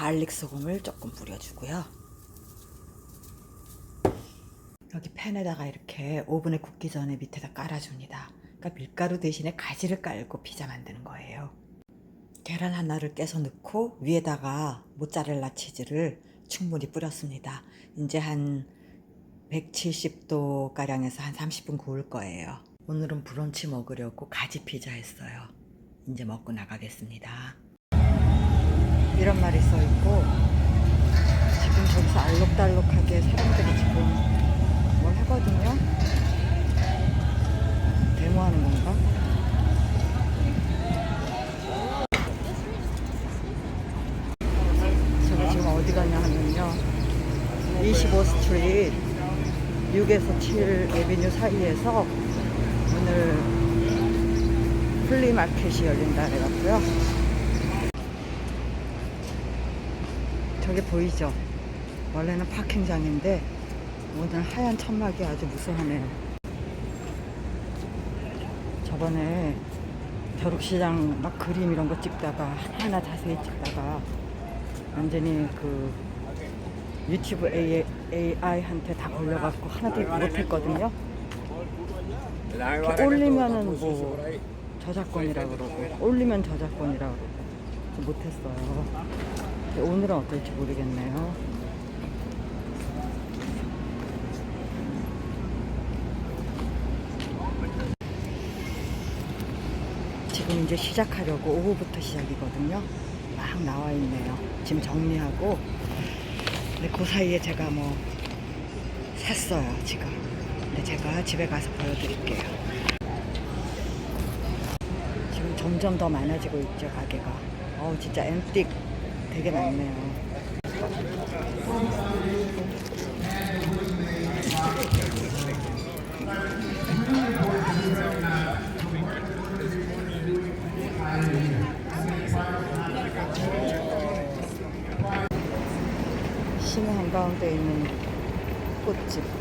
갈릭 소금을 조금 뿌려주고요. 여기 팬에다가 이렇게 오븐에 굽기 전에 밑에다 깔아줍니다. 그러니까 밀가루 대신에 가지를 깔고 피자 만드는 거예요. 계란 하나를 깨서 넣고 위에다가 모짜렐라 치즈를 충분히 뿌렸습니다. 이제 한 170도 가량에서 한 30분 구울 거예요. 오늘은 브런치 먹으려고 가지 피자 했어요. 이제 먹고 나가겠습니다. 이런 말이 써 있고 지금 저기서 알록달록하게 사람들이 지금 뭘 하거든요. 데모하는 건가? 제가 지금 어디 가냐 하면요. 25 스트리트 6에서 7 에비뉴 사이에서 오늘 플리마켓이 열린다 그래갖고요. 저기 보이죠? 원래는 파킹장인데 오늘 하얀 천막이 아주 무서워하네요. 저번에 벼룩시장 막 그림 이런 거 찍다가 하나하나 자세히 찍다가 완전히 그 유튜브 AI한테 다 걸려갖고 하나도 못했거든요. 이렇게 올리면은 뭐 저작권이라 그러고 올리면 저작권이라 그러고 못했어요. 오늘은 어떨지 모르겠네요. 지금 이제 시작하려고 오후부터 시작이거든요. 막 나와 있네요. 지금 정리하고. 근데 그 사이에 제가 뭐 샀어요, 지금. 근데 제가 집에 가서 보여드릴게요. 지금 점점 더 많아지고 있죠, 가게가. 어우, 진짜 앤틱 되게 많네요. 시내 한가운데 있는 꽃집.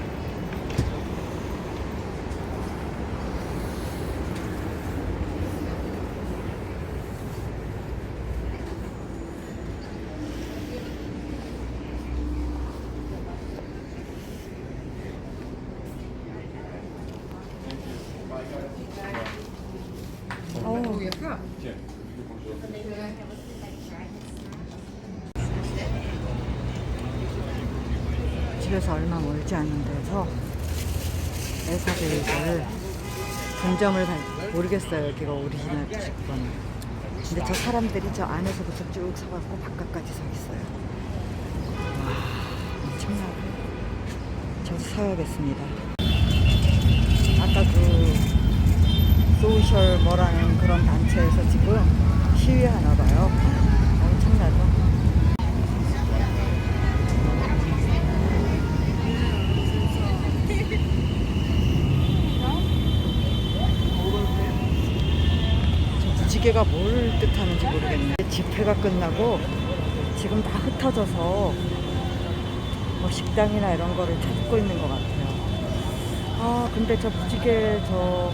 집에서 얼마 멀지 않은 데서 에사베이를 분점을 갈- 모르겠어요 여기가 오리지널 주식권. 근데 저 사람들이 저 안에서부터 쭉 서갖고 바깥까지 서 있어요. 와 엄청나고 저 서야겠습니다. 아까 그 소셜 뭐라는 그런 단체에서 지금 시위하나 봐요 엄청나죠 저 무지개가 뭘 뜻하는지 모르겠네. 집회가 끝나고 지금 다 흩어져서 뭐 식당이나 이런 거를 찾고 있는 것 같아요. 아, 근데 저 무지개 저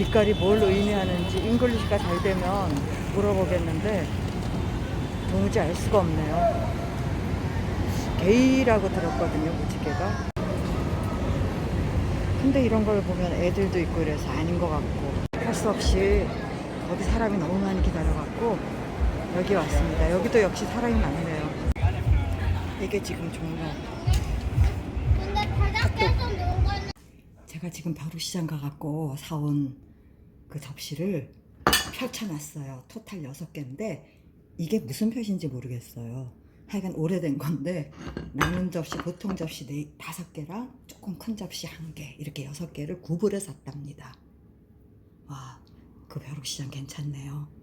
빛깔이 뭘 의미하는지 잉글리시가 잘 되면 물어보겠는데 도무지 알 수가 없네요. 게이라고 들었거든요, 무지개가. 근데 이런 걸 보면 애들도 있고 이래서 아닌 것 같고 할 수 없이 거기 사람이 너무 많이 기다려갖고 여기 왔습니다. 여기도 역시 사람이 많네요. 이게 지금 종로. 근데 바닥에서 제가 지금 바로 시장 가갖고 사온 그 접시를 펼쳐놨어요. 토탈 6개인데 이게 무슨 표시인지 모르겠어요. 하여간 오래된 건데 남은 접시 보통 접시 네, 다섯 개랑 조금 큰 접시 한개 이렇게 여섯 개를 구불해 샀답니다. 와, 그 벼룩시장 괜찮네요.